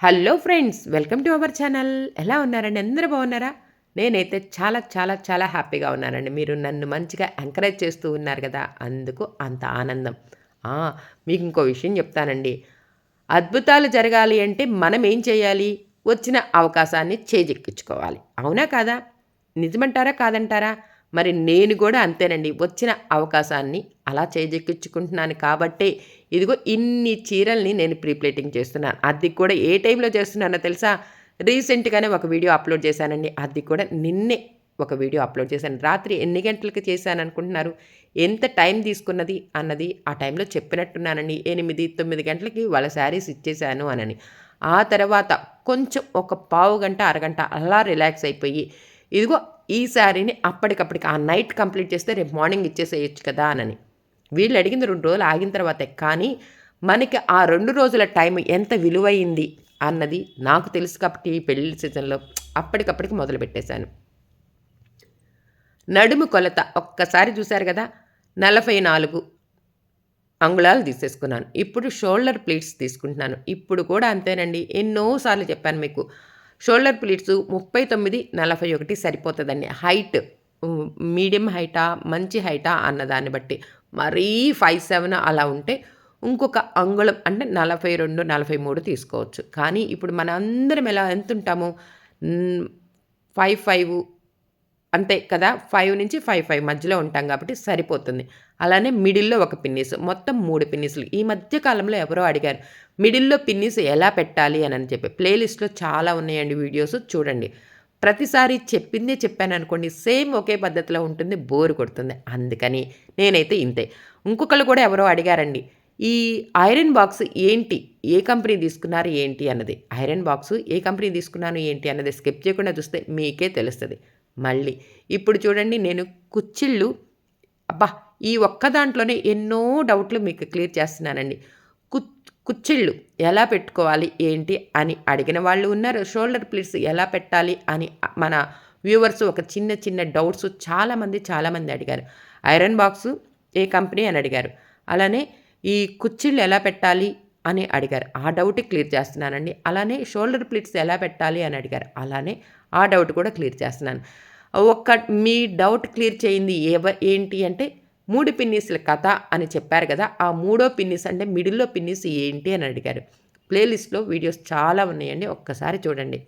Hello friends welcome to our channel. ఎలా ఉన్నారండి? అందరూ బాగున్నారా? నేనైతే చాలా చాలా చాలా హ్యాపీగా ఉన్నానండి. మీరు నన్ను మంచిగా ఎంకరేజ్ చేస్తూ ఉన్నారు కదా అందుకు అంత ఆనందం. మీకు ఇంకో విషయం చెప్తానండి. అద్భుతాలు జరగాలి అంటే మనం ఏం చేయాలి? వచ్చిన అవకాశాన్ని చేజెక్కించుకోవాలి. అవునా కాదా? నిజమంటారా? కాదంటారా? మరి నేను కూడా అంతేనండి. వచ్చిన అవకాశాన్ని అలా చేజెక్కించుకుంటున్నాను కాబట్టే ఇదిగో ఇన్ని చీరల్ని నేను ప్రీప్లేటింగ్ చేస్తున్నాను. అది కూడా ఏ టైంలో చేస్తున్నానో తెలుసా? రీసెంట్గానే ఒక వీడియో అప్లోడ్ చేశానండి. అది కూడా నిన్నే ఒక వీడియో అప్లోడ్ చేశాను. రాత్రి ఎన్ని గంటలకు చేశాను అనుకుంటున్నారు? ఎంత టైం తీసుకున్నది అన్నది ఆ టైంలో చెప్పినట్టున్నానండి. ఎనిమిది తొమ్మిది గంటలకి వాళ్ళ శారీస్ ఇచ్చేశాను అనని. ఆ తర్వాత కొంచెం ఒక పావు గంట అరగంట అలా రిలాక్స్ అయిపోయి ఇదిగో ఈ శారీని అప్పటికప్పటికి ఆ నైట్ కంప్లీట్ చేస్తే రేపు మార్నింగ్ ఇచ్చేసేయచ్చు కదా అనని. వీళ్ళు అడిగింది రెండు రోజులు ఆగిన తర్వాతే. కానీ మనకి ఆ రెండు రోజుల టైం ఎంత విలువైంది అన్నది నాకు తెలుసు కాబట్టి పెళ్ళి సీజన్లో అప్పటికప్పటికి మొదలుపెట్టేశాను నడుము కొలత ఒక్కసారి చూశారు కదా నలభై నాలుగు అంగుళాలు తీసేసుకున్నాను. ఇప్పుడు షోల్డర్ ప్లేట్స్ తీసుకుంటున్నాను. ఇప్పుడు కూడా అంతేనండి. ఎన్నోసార్లు చెప్పాను మీకు షోల్డర్ ప్లీట్స్ ముప్పై తొమ్మిది నలభై ఒకటి సరిపోతుందండి. హైట్ మీడియం హైటా మంచి హైటా అన్నదాన్ని బట్టి. మరీ ఫైవ్ సెవెన్ అలా ఉంటే ఇంకొక అంగుళం అంటే నలభై రెండు నలభై మూడు తీసుకోవచ్చు. కానీ ఇప్పుడు మన అందరం ఎలా ఎంత ఉంటాము ఫైవ్ ఫైవ్ అంతే కదా ఫైవ్ నుంచి ఫైవ్ ఫైవ్ మధ్యలో ఉంటాం కాబట్టి సరిపోతుంది. అలానే మిడిల్లో ఒక పిన్నిస్ మొత్తం మూడు పిన్నిస్లు. ఈ మధ్య కాలంలో ఎవరో అడిగారు మిడిల్లో పిన్నిస్ ఎలా పెట్టాలి? అని అని చెప్పి. ప్లేలిస్ట్లో చాలా ఉన్నాయండి వీడియోస్ చూడండి. ప్రతిసారి చెప్పిందే చెప్పాను అనుకోండి సేమ్ ఒకే పద్ధతిలో ఉంటుంది బోర్ కొడుతుంది. అందుకని నేనైతే ఇంతే. ఇంకొకళ్ళు కూడా ఎవరో అడిగారండి ఈ ఐరన్ బాక్స్ ఏంటి? ఏ కంపెనీ తీసుకున్నారు ఏంటి? అన్నది. ఐరన్ బాక్స్ ఏ కంపెనీ తీసుకున్నాను ఏంటి అన్నది స్కిప్ చేయకుండా చూస్తే మీకే తెలుస్తుంది. మళ్ళీ. ఇప్పుడు చూడండి నేను కుచ్చిళ్ళు అబ్బా ఈ ఒక్క దాంట్లోనే ఎన్నో డౌట్లు మీకు క్లియర్ చేస్తున్నానండి. కు కుచ్చిళ్ళు ఎలా పెట్టుకోవాలి ఏంటి అని అడిగిన వాళ్ళు ఉన్నారు. షోల్డర్ ప్లీట్స్ ఎలా పెట్టాలి అని మన వ్యూవర్స్ ఒక చిన్న చిన్న డౌట్స్ చాలామంది చాలామంది అడిగారు. ఐరన్ బాక్సు ఏ కంపెనీ అని అడిగారు. అలానే ఈ కుచ్చిళ్ళు ఎలా పెట్టాలి అని అడిగారు. ఆ డౌట్ క్లియర్ చేస్తున్నానండి. అలానే షోల్డర్ ప్లీట్స్ ఎలా పెట్టాలి అని అడిగారు. అలానే ఆ డౌట్ కూడా క్లియర్ చేస్తున్నాను. ఒక్క మీ డౌట్ క్లియర్ చేయింది ఏవ ఏంటి అంటే మూడు పిన్నీస్ల కథ అని చెప్పారు కదా ఆ మూడో పిన్నిస్ అంటే మిడిల్లో పిన్నిస్ ఏంటి అని అడిగారు. ప్లేలిస్ట్లో వీడియోస్ చాలా ఉన్నాయండి. ఒక్కసారి చూడండి.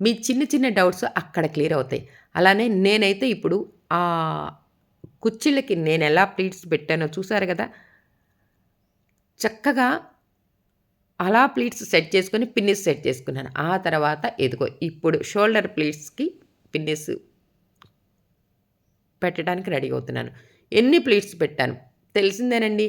మీ చిన్న చిన్న డౌట్స్ అక్కడ క్లియర్ అవుతాయి. అలానే నేనైతే ఇప్పుడు ఆ కుర్చీలకి నేను ఎలా ప్లీట్స్ పెట్టానో చూసారు కదా చక్కగా అలా ప్లీట్స్ సెట్ చేసుకొని పిన్నిస్ సెట్ చేసుకున్నాను. ఆ తర్వాత ఎదుగో ఇప్పుడు షోల్డర్ ప్లీట్స్కి పిన్నిస్ పెట్టడానికి రెడీ అవుతున్నాను. ఎన్ని ప్లీట్స్ పెట్టాను? తెలిసిందేనండి?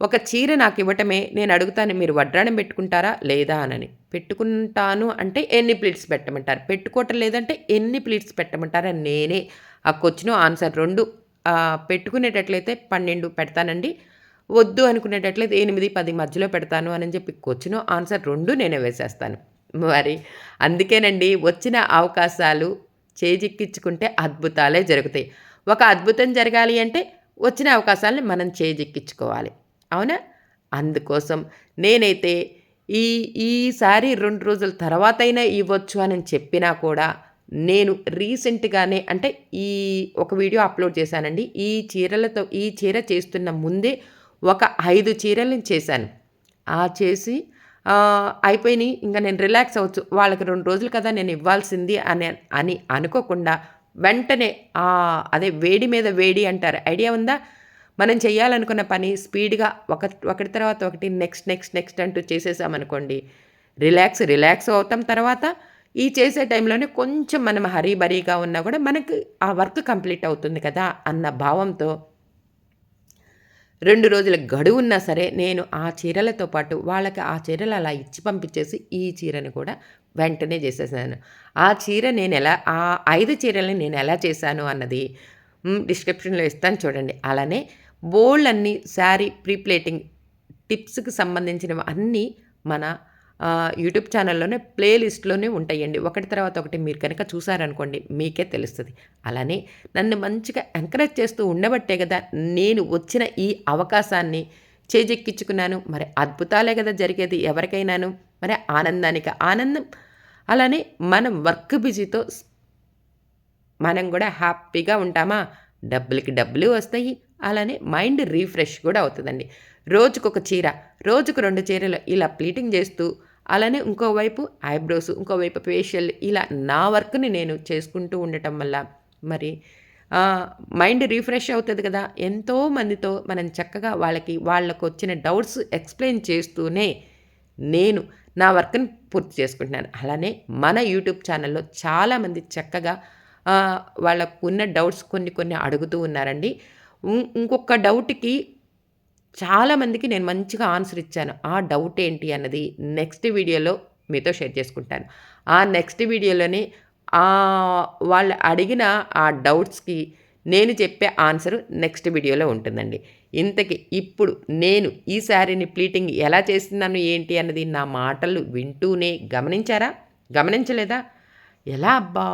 ఒక చీర నాకు ఇవ్వటమే నేను అడుగుతాను మీరు వడ్రాణం పెట్టుకుంటారా లేదా అనని. పెట్టుకుంటాను అంటే ఎన్ని ప్లీట్స్ పెట్టమంటారు? పెట్టుకోవటం లేదంటే ఎన్ని ప్లీట్స్ పెట్టమంటారా? నేనే ఆ క్వశ్చన్ ఆన్సర్ రెండు. పెట్టుకునేటట్లయితే పన్నెండు పెడతానండి. వద్దు అనుకునేటట్లయితే ఎనిమిది పది మధ్యలో పెడతాను అని చెప్పి క్వశ్చన్ ఆన్సర్ రెండు నేనే వేసేస్తాను. మరి అందుకేనండి వచ్చిన అవకాశాలు చేజిక్కించుకుంటే అద్భుతాలే జరుగుతాయి. ఒక అద్భుతం జరగాలి అంటే వచ్చిన అవకాశాలని మనం చేజిక్కించుకోవాలి అవునా? అందుకోసం నేనైతే ఈ ఈసారి రెండు రోజుల తర్వాత అయినా ఇవ్వచ్చు అని చెప్పినా కూడా నేను రీసెంట్గానే అంటే ఈ ఒక వీడియో అప్లోడ్ చేశానండి. ఈ చీరలతో ఈ చీర చేస్తున్న ముందే ఒక ఐదు చీరలను చేశాను. ఆ చేసి అయిపోయినాయి. ఇంకా నేను రిలాక్స్ అవ్వచ్చు. వాళ్ళకి రెండు రోజులు కదా నేను ఇవ్వాల్సింది అని అని అనుకోకుండా వెంటనే అదే వేడి మీద వేడి అంటారు. ఐడియా ఉందా? మనం చేయాలనుకున్న పని స్పీడ్గా ఒక ఒకటి తర్వాత ఒకటి నెక్స్ట్ నెక్స్ట్ నెక్స్ట్ అంటూ చేసేసామనుకోండి రిలాక్స్ రిలాక్స్ అవుతాం తర్వాత ఈ చేసే టైంలోనే కొంచెం మనం హరీబరీగా ఉన్నా కూడా మనకు ఆ వర్క్ కంప్లీట్ అవుతుంది కదా అన్న భావంతో రెండు రోజుల గడువు ఉన్నా సరే నేను ఆ చీరలతో పాటు వాళ్ళకి ఆ చీరలు అలా ఇచ్చి పంపించేసి ఈ చీరను కూడా వెంటనే చేసేసాను. ఆ చీర నేను ఎలా ఆ ఐదు చీరల్ని నేను ఎలా చేశాను అన్నది డిస్క్రిప్షన్లో ఇస్తాను చూడండి. అలానే బోల్డ్ అన్ని శారీ ప్రీప్లేటింగ్ టిప్స్కి సంబంధించినవి అన్నీ మన యూట్యూబ్ ఛానల్లోనే ప్లేలిస్ట్లోనే ఉంటాయండి. ఒకటి తర్వాత ఒకటి మీరు కనుక చూసారనుకోండి మీకే తెలుస్తుంది. అలానే నన్ను మంచిగా ఎంకరేజ్ చేస్తూ ఉండబట్టే కదా నేను వచ్చిన ఈ అవకాశాన్ని చేజెక్కించుకున్నాను. మరి అద్భుతాలే కదా జరిగేది ఎవరికైనాను? మరి ఆనందానికి? ఆనందం. అలానే మనం వర్క్ బిజీతో మనం కూడా హ్యాపీగా ఉంటామా? డబ్బులకి డబ్బులు వస్తాయి. అలానే మైండ్ రీఫ్రెష్ కూడా అవుతుందండి. రోజుకొక చీర రోజుకు రెండు చీరలు ఇలా ప్లీటింగ్ చేస్తూ అలానే ఇంకోవైపు ఐబ్రోస్ ఇంకోవైపు ఫేషియల్ ఇలా నా వర్క్ని నేను చేసుకుంటూ ఉండటం వల్ల మరి మైండ్ రీఫ్రెష్ అవుతుంది కదా. ఎంతో మందితో మనం చక్కగా వాళ్ళకి వాళ్ళకు వచ్చిన డౌట్స్ ఎక్స్ప్లెయిన్ చేస్తూనే నేను నా వర్క్ని పూర్తి చేసుకుంటున్నాను. అలానే మన యూట్యూబ్ ఛానల్లో చాలామంది చక్కగా వాళ్ళకు ఉన్న డౌట్స్ కొన్ని కొన్ని అడుగుతూ ఉన్నారండి. ఇంకొక డౌట్కి చాలామందికి నేను మంచిగా ఆన్సర్ ఇచ్చాను. ఆ డౌట్ ఏంటి అన్నది నెక్స్ట్ వీడియోలో మీతో షేర్ చేసుకుంటాను. ఆ నెక్స్ట్ వీడియోలోనే వాళ్ళు అడిగిన ఆ డౌట్స్కి నేను చెప్పే ఆన్సర్ నెక్స్ట్ వీడియోలో ఉంటుందండి. ఇంతకి ఇప్పుడు నేను ఈ శారీని ప్లీటింగ్ ఎలా చేస్తున్నాను ఏంటి అన్నది నా మాటలు వింటూనే గమనించారా? గమనించలేదా? ఎలా అబ్బా?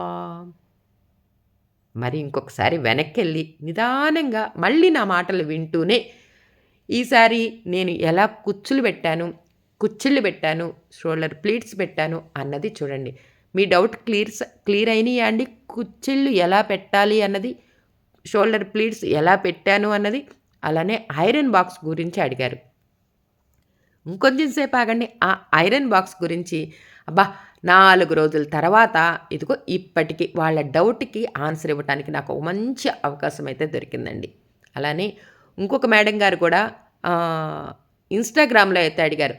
మరి ఇంకొకసారి వెనక్కి వెళ్ళి నిదానంగా మళ్ళీ నా మాటలు వింటూనే ఈసారి నేను ఎలా కుచ్చులు పెట్టాను కుచ్చిళ్ళు పెట్టాను షోల్డర్ ప్లీట్స్ పెట్టాను అన్నది చూడండి. మీ డౌట్ క్లియర్ క్లియర్ అయినాయా అండి? కుచ్చిళ్ళు ఎలా పెట్టాలి అన్నది షోల్డర్ ప్లీట్స్ ఎలా పెట్టాను అన్నది అలానే ఐరన్ బాక్స్ గురించి అడిగారు. ఇంకొంచెం సేపు ఆగండి. ఆ ఐరన్ బాక్స్ గురించి అబ్బా నాలుగు రోజుల తర్వాత ఇదిగో ఇప్పటికి వాళ్ళ డౌట్కి ఆన్సర్ ఇవ్వడానికి నాకు ఒక మంచి అవకాశం అయితే దొరికిందండి. అలానే ఇంకొక మేడం గారు కూడా ఇన్స్టాగ్రామ్లో అయితే అడిగారు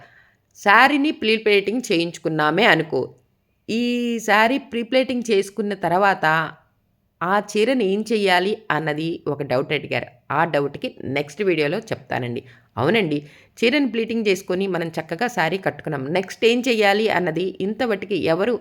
శారీని ప్రీప్లేటింగ్ చేయించుకున్నామే అనుకో ఈ శారీ ప్రీప్లేటింగ్ చేసుకున్న తర్వాత ఆ చీరని ఏం చెయ్యాలి? అన్నది ఒక డౌట్ అడిగారు. ఆ డౌట్కి నెక్స్ట్ వీడియోలో చెప్తానండి. అవునండి చీరని ప్లీటింగ్ చేసుకొని మనం చక్కగా శారీ కట్టుకున్నాం. నెక్స్ట్ ఏం చెయ్యాలి? అన్నది ఇంతవటికి ఎవరు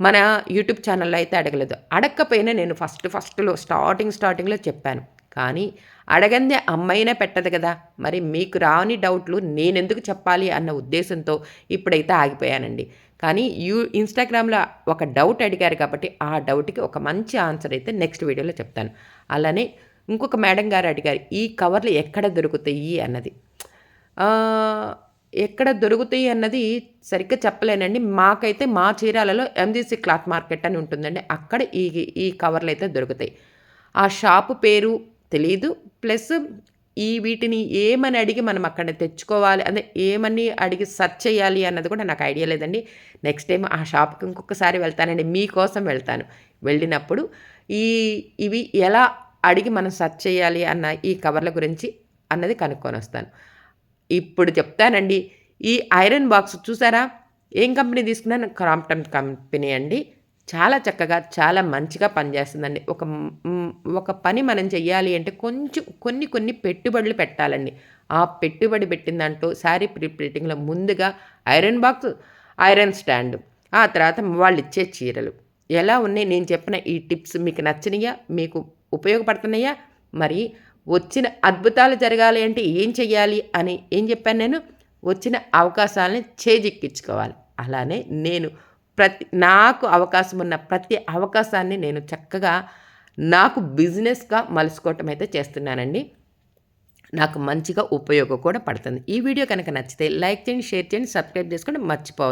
మన యూట్యూబ్ ఛానల్లో అయితే అడగలేదు. అడగకపోయినా నేను ఫస్ట్ ఫస్ట్లో స్టార్టింగ్ స్టార్టింగ్లో చెప్పాను. కానీ అడగందే అమ్మైనా పెట్టదు కదా. మరి మీకు రాని డౌట్లు నేనెందుకు చెప్పాలి అన్న ఉద్దేశంతో ఇప్పుడైతే ఆగిపోయానండి. కానీ యూ ఇన్స్టాగ్రామ్లో ఒక డౌట్ అడిగారు కాబట్టి ఆ డౌట్కి ఒక మంచి ఆన్సర్ అయితే నెక్స్ట్ వీడియోలో చెప్తాను. అలానే ఇంకొక మేడం గారు అడిగారు ఈ కవర్లు ఎక్కడ దొరుకుతాయి? అన్నది. ఎక్కడ దొరుకుతాయి అన్నది సరిగ్గా చెప్పలేనండి. మాకైతే మా చీరాలలో ఎంజీసీ క్లాత్ మార్కెట్ అని ఉంటుందండి. అక్కడ ఈ ఈ కవర్లు అయితే దొరుకుతాయి. ఆ షాపు పేరు తెలియదు ప్లస్ ఈ వీటిని ఏమని అడిగి మనం అక్కడ తెచ్చుకోవాలి అదే ఏమని అడిగి సెర్చ్ చేయాలి అన్నది కూడా నాకు ఐడియా లేదండి. నెక్స్ట్ టైం ఆ షాప్కి ఇంకొకసారి వెళ్తానండి. మీకోసం వెళ్తాను. వెళ్ళినప్పుడు ఈ ఇవి ఎలా అడిగి మనం సెర్చ్ చేయాలి అన్న ఈ కవర్ల గురించి అన్నది కనుక్కొని వస్తాను. ఇప్పుడు చెప్తానండి. ఈ ఐరన్ బాక్స్ చూసారా? ఏం కంపెనీ తీసుకున్నాను? క్రాంప్టన్ కంపెనీ అండి. చాలా చక్కగా చాలా మంచిగా పనిచేస్తుందండి. ఒక ఒక పని మనం చెయ్యాలి అంటే కొంచెం కొన్ని కొన్ని పెట్టుబడులు పెట్టాలండి. ఆ పెట్టుబడి పెట్టిన దాంట్లో శారీ ప్రిప్రింటింగ్లో ముందుగా ఐరన్ బాక్స్ ఐరన్ స్టాండ్ ఆ తర్వాత వాళ్ళు ఇచ్చే చీరలు. ఎలా ఉన్నాయి? నేను చెప్పిన ఈ టిప్స్ మీకు నచ్చినాయా? మీకు ఉపయోగపడుతున్నాయా? మరి వచ్చిన అద్భుతాలు జరగాలి అంటే ఏం చెయ్యాలి అని ఏం చెప్పాను నేను? వచ్చిన అవకాశాలని చేజిక్కించుకోవాలి. అలానే నేను ప్రతి నాకు అవకాశం ఉన్న ప్రతి అవకాశాన్ని నేను చక్కగా నాకు బిజినెస్గా మలుసుకోవటం అయితే చేస్తున్నానండి. నాకు మంచిగా ఉపయోగం కూడా పడుతుంది. ఈ వీడియో కనుక నచ్చితే లైక్ చేయండి షేర్ చేయండి సబ్స్క్రైబ్ చేసుకోండి. మర్చిపోవద్దు